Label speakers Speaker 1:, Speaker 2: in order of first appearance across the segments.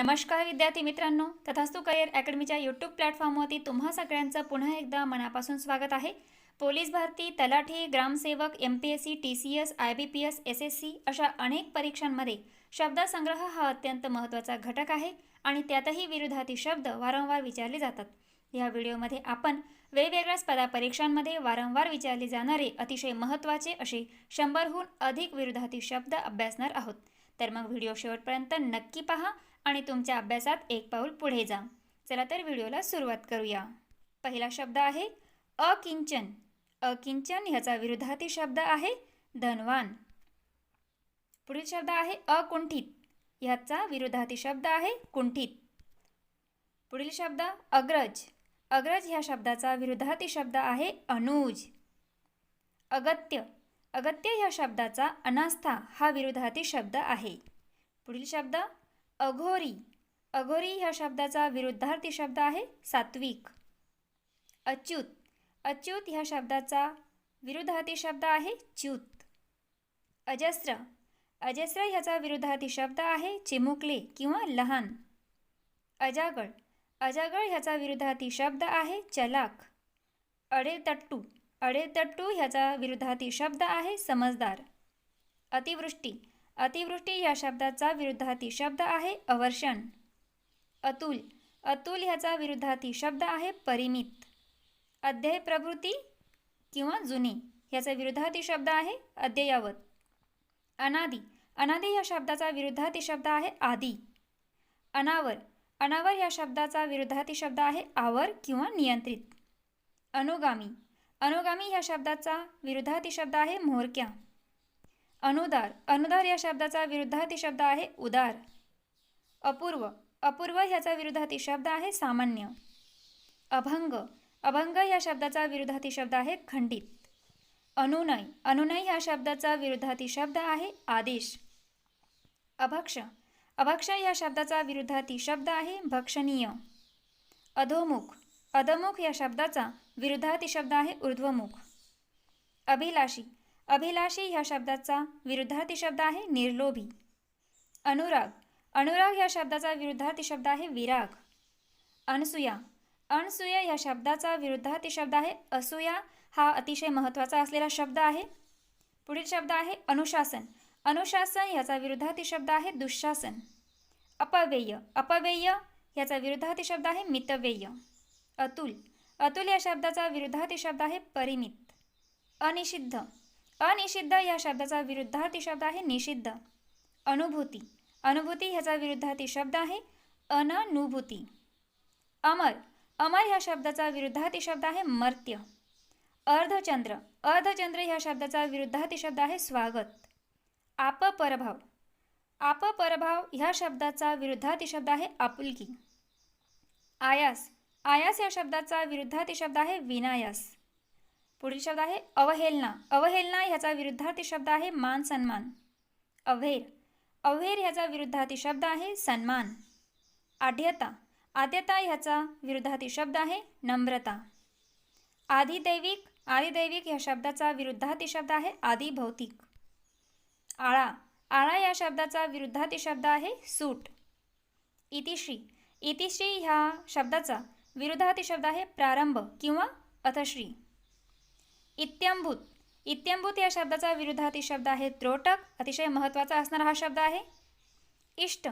Speaker 1: नमस्कार विद्यार्थी मित्रांनो तथास्तु करिअर अकॅडमीच्या यूट्यूब प्लॅटफॉर्मवरती तुम्हा सगळ्यांचं पुन्हा एकदा मनापासून स्वागत आहे. पोलीस भरती तलाठी ग्रामसेवक M P S C T C S I B P S S S C अशा अनेक परीक्षांमध्ये शब्दसंग्रह हा अत्यंत महत्त्वाचा घटक आहे आणि त्यातही विरोधाती शब्द वारंवार विचारले जातात. या व्हिडिओमध्ये आपण वेगवेगळ्या स्पर्धा परीक्षांमध्ये वारंवार विचारले जाणारे अतिशय महत्त्वाचे असे शंभरहून अधिक विरोधाती शब्द अभ्यासणार आहोत. तर मग व्हिडिओ शेवटपर्यंत नक्की पहा. आणि तुमच्या अभ्यासात एक पाऊल पुढे जा. चला तर व्हिडिओला सुरुवात करूया. पहिला शब्द आहे अकिंचन. अकिंचन ह्याचा विरुद्धार्थी शब्द आहे धनवान. पुढील शब्द आहे अकुंठित. ह्याचा विरुद्धार्थी शब्द आहे कुंठित. पुढील शब्द अग्रज. अग्रज ह्या शब्दाचा विरुद्धार्थी शब्द आहे अनुज. अगत्य. अगत्य ह्या शब्दाचा अनास्था हा विरुद्धार्थी शब्द आहे. पुढील शब्द अघोरी. अघोरी ह्या शब्दाचा विरुद्धार्थी शब्द आहे सात्विक. अच्युत. अच्युत ह्या शब्दाचा विरुद्धार्थी शब्द आहे च्युत. अजस्र. अजस्र ह्याचा विरुद्धार्थी शब्द आहे चिमुकले किंवा लहान. अजागळ. अजागळ ह्याचा विरुद्धार्थी शब्द आहे चलाक अडेतट्टू. अडेतट्टू ह्याचा विरुद्धार्थी शब्द आहे समजदार. अतिवृष्टी. अतिवृष्टी या शब्दाचा विरुद्धार्थी शब्द आहे अवर्षण. अतुल. अतुल ह्याचा विरुद्धार्थी शब्द आहे परिमित. अध्यय प्रवृत्ती किंवा जुनी ह्याचा विरुद्धार्थी शब्द आहे अद्ययावत. अनादी. अनादी या शब्दाचा विरुद्धार्थी शब्द आहे आदी. अनावर. अनावर या शब्दाचा विरुद्धार्थी शब्द आहे आवर किंवा नियंत्रित. अनुगामी. अनुगामी ह्या शब्दाचा विरुद्धार्थी शब्द आहे म्होरक्या अनुदार. अनुदार या शब्दाचा विरुद्धार्थी शब्द आहे उदार. अपूर्व. अपूर्व ह्याचा विरुद्धार्थी शब्द आहे सामान्य. अभंग. अभंग या शब्दाचा विरुद्धार्थी शब्द आहे खंडित. अनुनय. अनुनय ह्या शब्दाचा विरुद्धार्थी शब्द आहे आदेश. अभक्ष. अभक्ष या शब्दाचा विरुद्धार्थी शब्द आहे भक्षणीय. अधोमुख. अधोमुख या शब्दाचा विरुद्धार्थी शब्द आहे ऊर्ध्वमुख. अभिलाषी. अभिलाषी ह्या शब्दाचा विरुद्धार्थी शब्द आहे निर्लोभी. अनुराग. अनुराग ह्या शब्दाचा विरुद्धार्थी शब्द आहे विराग. अनसूया. अनसूया ह्या शब्दाचा विरुद्धार्थी शब्द आहे असूया. हा अतिशय महत्त्वाचा असलेला शब्द आहे. पुढील शब्द आहे अनुशासन. अनुशासन ह्याचा विरुद्धार्थी शब्द आहे दुःशासन. अपव्यय. अपव्यय ह्याचा विरुद्धार्थी शब्द आहे मितव्यय. अतुल. अतुल या शब्दाचा विरुद्धार्थी शब्द आहे परिमित. अनिषिद्ध. अनिषिद्ध या शब्दाचा विरुद्धार्थी शब्द आहे निषिद्ध. अनुभूती. अनुभूती ह्याचा विरुद्धार्थी शब्द आहे अननुभूती. अमर. अमर ह्या शब्दाचा विरुद्धार्थी शब्द आहे मर्त्य. अर्धचंद्र. अर्धचंद्र ह्या शब्दाचा विरुद्धार्थी शब्द आहे स्वागत. आपपरभाव आपपरभाव ह्या शब्दाचा विरुद्धार्थी शब्द आहे आपुलकी. आयास. आयास या शब्दाचा विरुद्धार्थी शब्द आहे विनायास. पुढील शब्द आहे अवहेलना. अवहेलना ह्याचा विरुद्धार्थी शब्द आहे मान सन्मान. अव्हेर. अव्हेर ह्याचा विरुद्धार्थी शब्द आहे सन्मान. आढ्यता आद्यता ह्याचा विरुद्धार्थी शब्द आहे नम्रता. आधिदैविक. आदिदैविक ह्या शब्दाचा विरुद्धार्थी शब्द आहे आदिभौतिक. आळा. आळा या शब्दाचा विरुद्धार्थी शब्द आहे सूट. इतिश्री. इतिश्री ह्या शब्दाचा विरुद्धार्थी शब्द आहे प्रारंभ किंवा अथश्री. इत्यंभूत इत्यंभूत या शब्दाचा विरुद्धार्थी शब्द आहे त्रोटक. अतिशय महत्त्वाचा असणारा हा शब्द आहे इष्ट.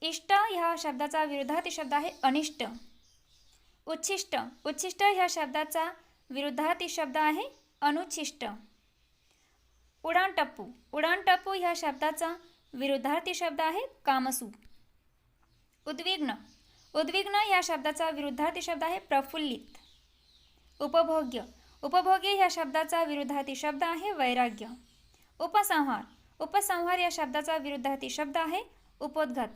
Speaker 1: इष्ट ह्या शब्दाचा विरुद्धार्थी शब्द आहे अनिष्ट. उच्छिष्ट. उच्छिष्ट ह्या शब्दाचा विरुद्धार्थी शब्द आहे अनुच्छिष्ट. उडाणटप्पू. उडाणटप्पू ह्या शब्दाचा विरुद्धार्थी शब्द आहे कामसू. उद्विग्न. उद्विग्न ह्या शब्दाचा विरुद्धार्थी शब्द आहे प्रफुल्लित. उपभोग्य. उपभोगी ह्या शब्दाचा विरुद्धार्थी शब्द आहे वैराग्य. उपसंहार. उपसंहार या शब्दाचा विरुद्धार्थी शब्द आहे उपोद्घात.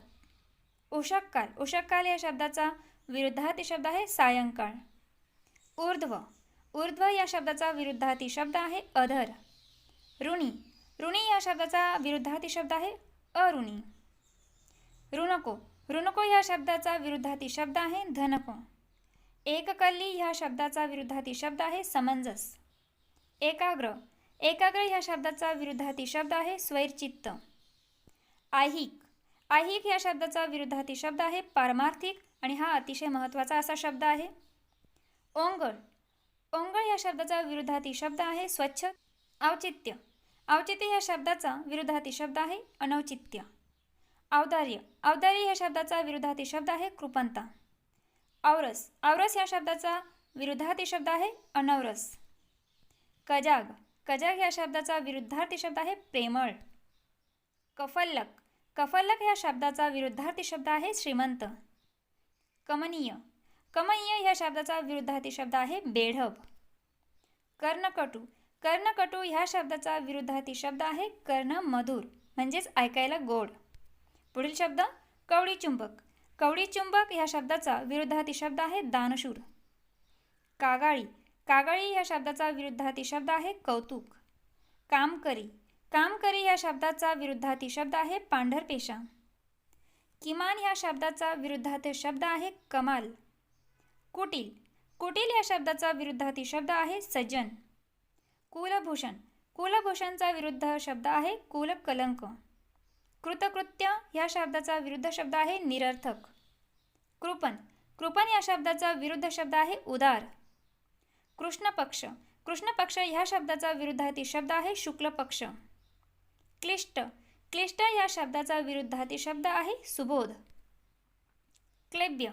Speaker 1: उषककाल. उषककाल या शब्दाचा विरुद्धार्थी शब्द आहे सायंकाळ. ऊर्ध्व. ऊर्ध्व या शब्दाचा विरुद्धार्थी शब्द आहे अधर. ऋणी. ऋणी या शब्दाचा विरुद्धार्थी शब्द आहे अऋणी ऋणको. ऋणको या शब्दाचा विरुद्धार्थी शब्द आहे धनको. एककल्ली ह्या शब्दाचा विरुद्धार्थी शब्द आहे समंजस. एकाग्र. एकाग्र ह्या शब्दाचा विरुद्धार्थी शब्द आहे स्वैरचित्त. आहिक ऐहिक ह्या शब्दाचा विरुद्धार्थी शब्द आहे पारमार्थिक आणि हा अतिशय महत्त्वाचा असा शब्द आहे. ओंगळ. ओंगळ या शब्दाचा विरुद्धार्थी शब्द आहे स्वच्छ. औचित्य. औचित्य या शब्दाचा विरुद्धार्थी शब्द आहे अनौचित्य. औदार्य. औदार्य या शब्दाचा विरुद्धार्थी शब्द आहे कृपंता औरस. औरस या शब्दाचा विरुद्धार्थी शब्द आहे अनौरस. कजाग. कजाग या शब्दाचा विरुद्धार्थी शब्द आहे प्रेमळ. कफल्लक. कफल्लक या शब्दाचा विरुद्धार्थी शब्द आहे श्रीमंत. कमनीय. कमनीय ह्या शब्दाचा विरुद्धार्थी शब्द आहे बेढब. कर्णकटू. कर्णकटू ह्या शब्दाचा विरुद्धार्थी शब्द आहे कर्ण मधुर म्हणजेच ऐकायला गोड. पुढील शब्द कवडी चुंबक. कवडी चुंबक ह्या शब्दाचा विरुद्धार्थी शब्द आहे दानशूर. कागाळी. कागाळी ह्या शब्दाचा विरुद्धार्थी शब्द आहे कौतुक. कामकरी. कामकरी या शब्दाचा विरुद्धार्थी शब्द आहे पांढरपेशा. किमान ह्या शब्दाचा विरुद्धार्थी शब्द आहे कमाल. कुटील. कुटील या शब्दाचा विरुद्धार्थी शब्द आहे सज्जन कुलभूषण. कुलभूषणचा विरुद्ध शब्द आहे कुलकलंक. कृतकृत्य ह्या शब्दाचा विरुद्ध शब्द आहे निरर्थक. कृपण कृपण या शब्दाचा विरुद्ध शब्द आहे उदार. कृष्ण पक्ष कृष्ण पक्ष ह्या शब्दाचा विरुद्धार्थी शब्द आहे शुक्ल पक्ष क्लिष्ट. क्लिष्ट या शब्दाचा विरुद्धार्थी शब्द आहे सुबोध. क्लेब्य.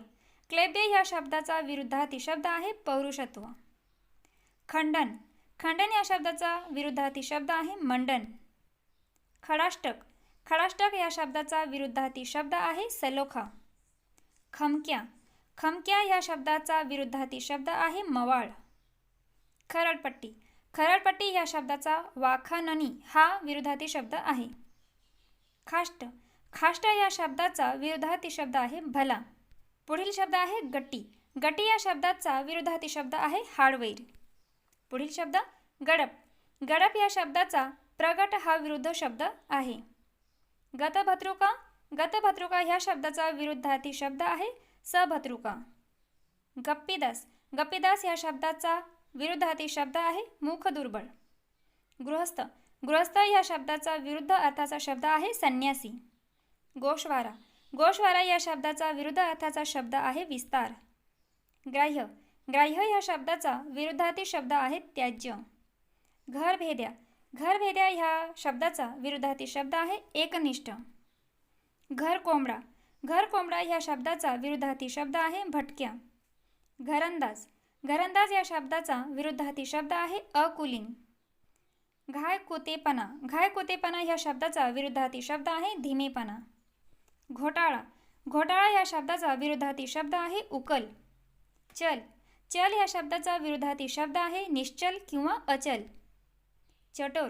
Speaker 1: क्लेब्य ह्या शब्दाचा विरुद्धार्थी शब्द आहे पौरुषत्व. खंडन. खंडन या शब्दाचा विरुद्धार्थी शब्द आहे मंडन. खडाष्टक. खडाष्टक या शब्दाचा विरुद्धार्थी शब्द आहे सलोखा. खमक्या. खमक्या या शब्दाचा विरुद्धार्थी शब्द आहे मवाळ. खरडपट्टी खरडपट्टी या शब्दाचा वाखाननी हा विरुद्धार्थी शब्द आहे. खाष्ट. खाष्ट या शब्दाचा विरुद्धार्थी शब्द आहे भला. पुढील शब्द आहे गट्टी. गट्टी या शब्दाचा विरुद्धार्थी शब्द आहे हार्डवेअर पुढील शब्द गडप. गडप या शब्दाचा प्रगट हा विरुद्ध शब्द आहे. गतभत्रुका गतभत्रुका ह्या शब्दाचा विरुद्धार्थी शब्द आहे सभत्रुका गप्पीदास? गप्पीदास ह्या शब्दाचा विरुद्धार्थी शब्द आहे मुख दुर्बळ गृहस्थ? गृहस्थ ह्या शब्दाचा विरुद्ध अर्थाचा शब्द आहे संन्यासी. गोषवारा? गोशवारा या शब्दाचा विरुद्ध अर्थाचा शब्द आहे विस्तार. ग्राह्य? ग्राह्य या शब्दाचा विरुद्धार्थी शब्द आहे त्याज्य. घरभेद्या? घरभेद्या ह्या शब्दाचा विरुद्धार्थी शब्द आहे एकनिष्ठ. घर कोंबडा. घर कोंबडा ह्या शब्दाचा विरुद्धार्थी शब्द आहे भटक्या. घरंदाज. घरंदाज या शब्दाचा विरुद्धार्थी शब्द आहे अकुलीन. घाय कोतेपणा घाय कोतेपणा ह्या शब्दाचा विरुद्धार्थी शब्द आहे धीमेपणा. घोटाळा. घोटाळा या शब्दाचा विरुद्धार्थी शब्द आहे उकल. चल. चल या शब्दाचा विरुद्धार्थी शब्द आहे निश्चल किंवा अचल. चटोर.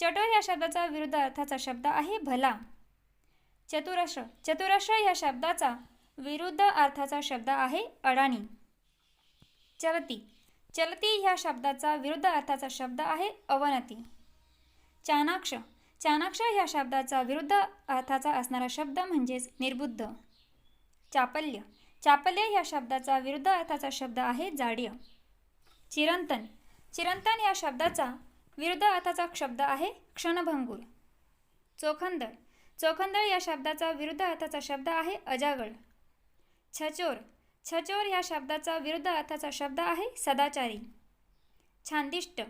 Speaker 1: चटोर या शब्दाचा विरुद्ध अर्थाचा शब्द आहे भला. चतुरश्र. चतुरश्र या शब्दाचा विरुद्ध अर्थाचा शब्द आहे अडाणी. चलती. चलती ह्या शब्दाचा विरुद्ध अर्थाचा शब्द आहे अवनती. चाणाक्ष. चाणाक्ष ह्या शब्दाचा विरुद्ध अर्थाचा असणारा शब्द म्हणजेच निर्बुद्ध. चापल्य. चापल्य ह्या शब्दाचा विरुद्ध अर्थाचा शब्द आहे जाड्य. चिरंतन. चिरंतन या शब्दाचा विरुद्ध अर्थाचा शब्द आहे क्षणभंगूर. चोखंदळ. चोखंदळ या शब्दाचा विरुद्ध अर्थाचा शब्द आहे अजागळ. छचोर. छचोर या शब्दाचा विरुद्ध अर्थाचा शब्द आहे सदाचारी. छांदिष्ट.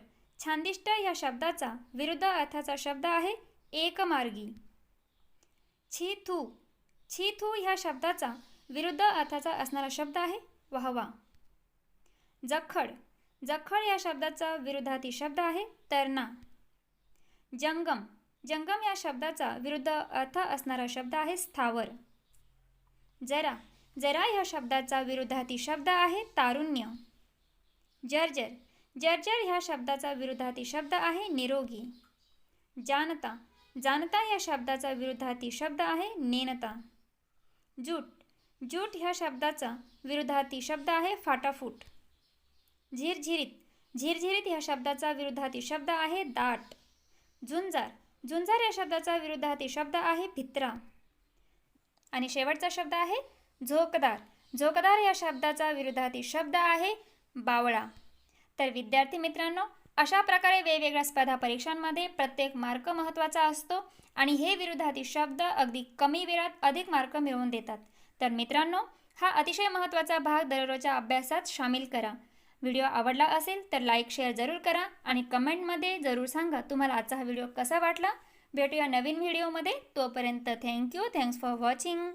Speaker 1: छांदिष्ट या शब्दाचा विरुद्ध अर्थाचा शब्द आहे एकमार्गी. छीथू छीथू ह्या शब्दाचा विरुद्ध अर्थाचा असणारा शब्द आहे वाहवा. जखड. जखळ या शब्दाचा विरुद्धार्थी शब्द आहे तरणा जंगम. जंगम या शब्दाचा विरुद्ध अर्थ असणारा शब्द आहे स्थावर. जरा. जरा ह्या शब्दाचा विरुद्धार्थी शब्द आहे तारुण्य. जर्जर. जर्जर ह्या शब्दाचा विरुद्धार्थी शब्द आहे निरोगी. जानता. जानता या शब्दाचा विरुद्धार्थी शब्द आहे नेनता. जूट. जूट ह्या शब्दाचा विरुद्धार्थी शब्द आहे फाटाफूट. झिरझिरीत. झिरझिरीत ह्या शब्दाचा विरुद्धार्थी शब्द आहे दाट. झुंजार. झुंजार या शब्दाचा विरुद्धार्थी शब्द आहे भित्रा. आणि शेवटचा शब्द आहे झोकदार. झोकदार या शब्दाचा विरुद्धार्थी शब्द आहे बावळा. तर विद्यार्थी मित्रांनो अशा प्रकारे वेगवेगळ्या स्पर्धा परीक्षांमध्ये प्रत्येक मार्क महत्त्वाचा असतो आणि हे विरुद्धार्थी शब्द अगदी कमी वेळात अधिक मार्क मिळवून देतात. तर मित्रांनो हा अतिशय महत्त्वाचा भाग दररोजच्या अभ्यासात सामील करा. व्हिडिओ आवडला असेल तर लाईक शेअर जरूर करा आणि कमेंटमध्ये जरूर सांगा तुम्हाला आजचा हा व्हिडिओ कसा वाटला. भेटूया नवीन व्हिडिओमध्ये. तोपर्यंत थँक्यू थँक्स फॉर वॉचिंग